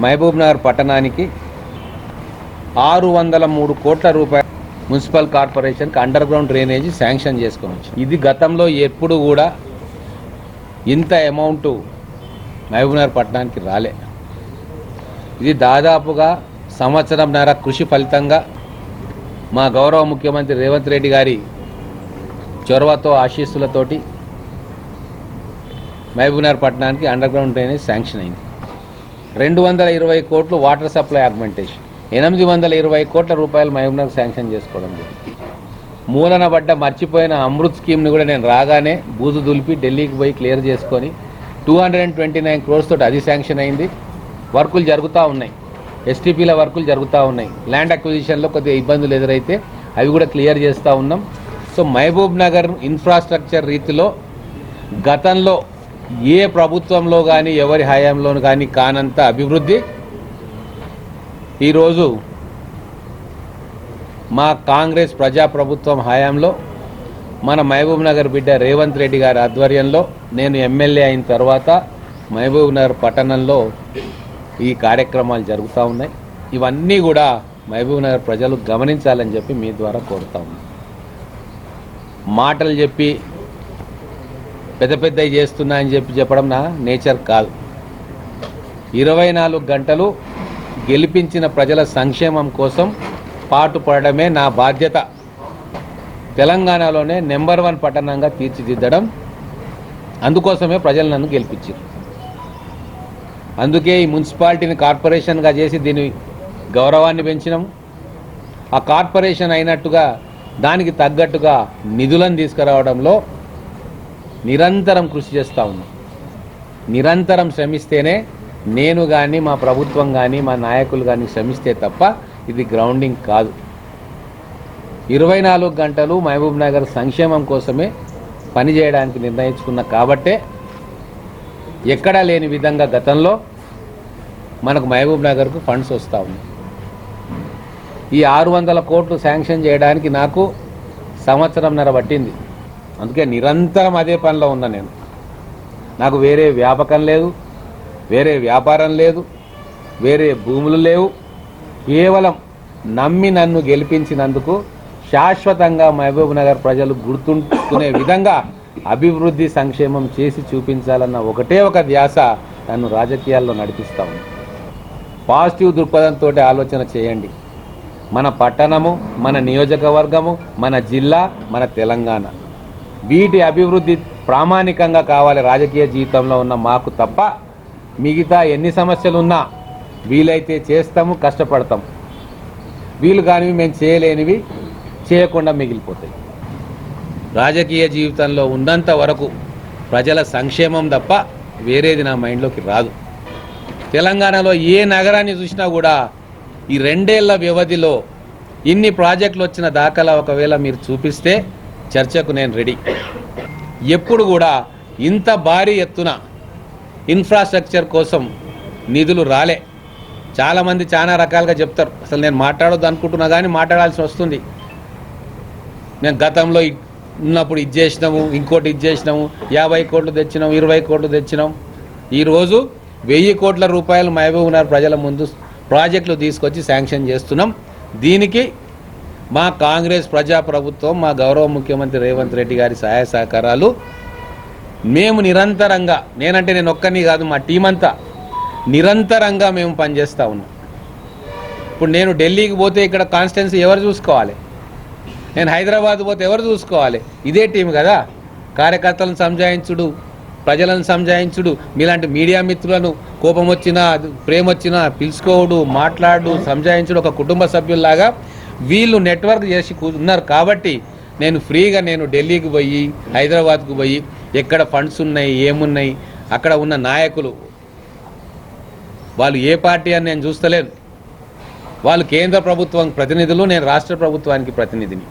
మహబూబ్నగర్ పట్టణానికి ఆరు వందల మూడు కోట్ల రూపాయలు మున్సిపల్ కార్పొరేషన్కి అండర్ గ్రౌండ్ డ్రైనేజీ శాంక్షన్ చేసుకోవచ్చు ఇది గతంలో ఎప్పుడు కూడా ఇంత అమౌంట్ మహబూబ్నగర్ పట్టణానికి రాలే. ఇది దాదాపుగా సంవత్సరంన్నర కృషి ఫలితంగా మా గౌరవ ముఖ్యమంత్రి రేవంత్ రెడ్డి గారి చొరవతో ఆశీస్సులతోటి మహబూబ్నగర్ పట్టణానికి అండర్ గ్రౌండ్ డ్రైనేజ్ శాంక్షన్ అయింది. రెండు వందల ఇరవై కోట్లు వాటర్ సప్లై ఆగ్మెంటేషన్. ఎనిమిది వందల ఇరవై కోట్ల రూపాయలు మహబూబ్నగర్ శాంక్షన్ చేసుకోవడం జరిగింది. మూలన పడ్డ మర్చిపోయిన అమృత్ స్కీమ్ని కూడా నేను రాగానే బూజు దులిపి ఢిల్లీకి పోయి క్లియర్ చేసుకొని two hundred and twenty nine crores తోటి అది శాంక్షన్ అయింది. వర్కులు జరుగుతూ ఉన్నాయి. ఎస్టీపీల వర్కులు జరుగుతూ ఉన్నాయి. ల్యాండ్ అక్విజిషన్లో కొద్దిగా ఇబ్బందులు ఎదురైతే అవి కూడా క్లియర్ చేస్తూ ఉన్నాం. సో మహబూబ్ నగర్ ఇన్ఫ్రాస్ట్రక్చర్ రీతిలో గతంలో ఏ ప్రభుత్వంలో కానీ ఎవరి హయాంలో కానీ కానంత అభివృద్ధి. ఈరోజు మా కాంగ్రెస్ ప్రజాప్రభుత్వం హయాంలో మన మహబూబ్ నగర్ బిడ్డ రేవంత్ రెడ్డి గారి ఆధ్వర్యంలో నేను ఎమ్మెల్యే అయిన తర్వాత మహబూబ్ నగర్ పట్టణంలో ఈ కార్యక్రమాలు జరుగుతూ ఉన్నాయి. ఇవన్నీ కూడా మహబూబ్ నగర్ ప్రజలు గమనించాలని చెప్పి మీ ద్వారా కోరుతా ఉన్నాను మాటలు చెప్పి పెద్ద పెద్దవి చేస్తున్నా అని చెప్పి చెప్పడం నా నేచర్ కాదు ఇరవై నాలుగు గంటలు గెలిపించిన ప్రజల సంక్షేమం కోసం పాటుపడమే నా బాధ్యత. తెలంగాణలోనే నెంబర్ వన్ పట్టణంగా తీర్చిదిద్దడం అందుకోసమే ప్రజలు నన్ను గెలిపించారు. అందుకే ఈ మున్సిపాలిటీని కార్పొరేషన్గా చేసి దీని గౌరవాన్ని పెంచినాము. ఆ కార్పొరేషన్ అయినట్టుగా దానికి తగ్గట్టుగా నిధులను తీసుకురావడంలో నిరంతరం కృషి చేస్తూ ఉన్నాం. నిరంతరం శ్రమిస్తేనే నేను కానీ మా ప్రభుత్వం కానీ మా నాయకులు కానీ శ్రమిస్తే తప్ప ఇది గ్రౌండింగ్ కాదు. ఇరవై నాలుగు గంటలు మహబూబ్ నగర్ సంక్షేమం కోసమే పనిచేయడానికి నిర్ణయించుకున్న కాబట్టే ఎక్కడా లేని విధంగా గతంలో మనకు మహబూబ్ నగర్కు ఫండ్స్ వస్తూ ఉన్నాయి. ఈ ఆరు వందల కోట్లు శాంక్షన్ చేయడానికి నాకు సంవత్సరంన్నర పట్టింది. అందుకే నిరంతరం అదే పనిలో ఉన్నా నేను. నాకు వేరే వ్యాపకం లేదు వేరే వ్యాపారం లేదు వేరే భూములు లేవు. కేవలం నమ్మి నన్ను గెలిపించినందుకు శాశ్వతంగా మహబూబ్ నగర్ ప్రజలు గుర్తుంచుకునే విధంగా అభివృద్ధి సంక్షేమం చేసి చూపించాలన్న ఒకటే ఒక ధ్యాస నన్ను రాజకీయాల్లో నడిపిస్తా ఉంది. పాజిటివ్ దృక్పథంతో ఆలోచన చేయండి. మన పట్టణము మన నియోజకవర్గము మన జిల్లా మన తెలంగాణ. వీటి అభివృద్ధి ప్రామాణికంగా కావాలి రాజకీయ జీవితంలో ఉన్న మాకు తప్ప మిగతా ఎన్ని సమస్యలు ఉన్నా వీలైతే చేస్తాము కష్టపడతాం వీలు కానివి మేము చేయలేనివి చేయకుండా మిగిలిపోతాయి. రాజకీయ జీవితంలో ఉన్నంత వరకు ప్రజల సంక్షేమం తప్ప వేరేది నా మైండ్లోకి రాదు. తెలంగాణలో ఏ నగరాన్ని చూసినా కూడా ఈ రెండేళ్ళ వ్యవధిలో ఇన్ని ప్రాజెక్టులు వచ్చిన దాఖలా ఒకవేళ మీరు చూపిస్తే చర్చకు నేను రెడీ. ఎప్పుడు కూడా ఇంత భారీ ఎత్తున ఇన్ఫ్రాస్ట్రక్చర్ కోసం నిధులు రాలే. చాలామంది చాలా రకాలుగా చెప్తారు అసలు నేను మాట్లాడొద్దు అనుకుంటున్నా కానీ మాట్లాడాల్సి వస్తుంది. నేను గతంలో ఉన్నప్పుడు ఇది చేసినాము ఇంకోటి ఇది చేసినాము యాభై కోట్లు తెచ్చినాం ఇరవై కోట్లు తెచ్చినాం. ఈరోజు వెయ్యి కోట్ల రూపాయలు మహబూబ్నగర్ ప్రజల ముందు ప్రాజెక్టులు తీసుకొచ్చి శాంక్షన్ చేస్తున్నాం. దీనికి మా కాంగ్రెస్ ప్రజాప్రభుత్వం మా గౌరవ ముఖ్యమంత్రి రేవంత్ రెడ్డి గారి సహాయ సహకారాలు మేము నిరంతరంగా నేనంటే నేను ఒక్కరిని కాదు మా టీం అంతా నిరంతరంగా మేము పనిచేస్తూ ఉన్నాం. ఇప్పుడు నేను ఢిల్లీకి పోతే ఇక్కడ కాన్స్టిట్యున్సీ ఎవరు చూసుకోవాలి? నేను హైదరాబాద్ పోతే ఎవరు చూసుకోవాలి? ఇదే టీం కదా. కార్యకర్తలను సంజాయించుడు ప్రజలను సంజాయించుడు మీలాంటి మీడియా మిత్రులను కోపం వచ్చినా ప్రేమ వచ్చినా పిలుచుకోవడు మాట్లాడు సంజాయించుడు ఒక కుటుంబ సభ్యుల్లాగా వీళ్ళు నెట్వర్క్ చేసి కూ- ఉన్నారు కాబట్టి నేను ఫ్రీగా నేను ఢిల్లీకి పోయి హైదరాబాద్కు పోయి ఎక్కడ ఫండ్స్ ఉన్నాయి ఏమున్నాయి అక్కడ ఉన్న నాయకులు. వాళ్ళు ఏ పార్టీ అని నేను చూస్తలేను. వాళ్ళు కేంద్ర ప్రభుత్వం ప్రతినిధులు నేను రాష్ట్ర ప్రభుత్వానికి ప్రతినిధిని.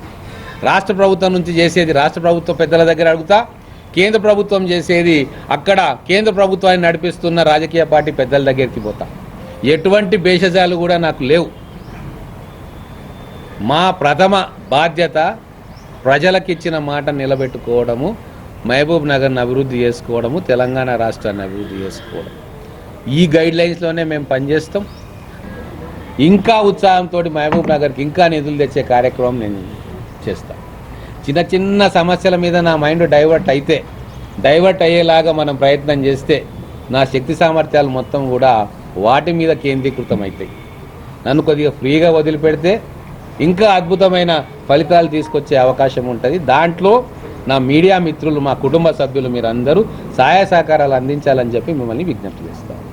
రాష్ట్ర ప్రభుత్వం నుంచి చేసేది రాష్ట్ర ప్రభుత్వ పెద్దల దగ్గర అడుగుతా కేంద్ర ప్రభుత్వం చేసేది అక్కడ కేంద్ర ప్రభుత్వాన్ని నడిపిస్తున్న రాజకీయ పార్టీ పెద్దల దగ్గరికి పోతా. ఎటువంటి భేషజాలు కూడా నాకు లేవు. మా ప్రథమ బాధ్యత ప్రజలకిచ్చిన మాట నిలబెట్టుకోవడము మహబూబ్ నగర్ని అభివృద్ధి చేసుకోవడము తెలంగాణ రాష్ట్రాన్ని అభివృద్ధి చేసుకోవడం. ఈ గైడ్ లైన్స్లోనే మేము పనిచేస్తాం. ఇంకా ఉత్సాహంతో మహబూబ్ నగర్కి ఇంకా నిధులు తెచ్చే కార్యక్రమం నేను చేస్తాను చిన్న చిన్న సమస్యల మీద నా మైండ్ డైవర్ట్ అయితే డైవర్ట్ అయ్యేలాగా మనం ప్రయత్నం చేస్తే నా శక్తి సామర్థ్యాలు మొత్తం కూడా వాటి మీద కేంద్రీకృతం అవుతాయి నన్ను కొద్దిగా ఫ్రీగా వదిలిపెడితే ఇంకా అద్భుతమైన ఫలితాలు తీసుకొచ్చే అవకాశం ఉంటుంది. దాంట్లో నా మీడియా మిత్రులు మా కుటుంబ సభ్యులు మీరందరూ సహాయ సహకారాలు అందించాలని చెప్పి మిమ్మల్ని విజ్ఞప్తి చేస్తాను.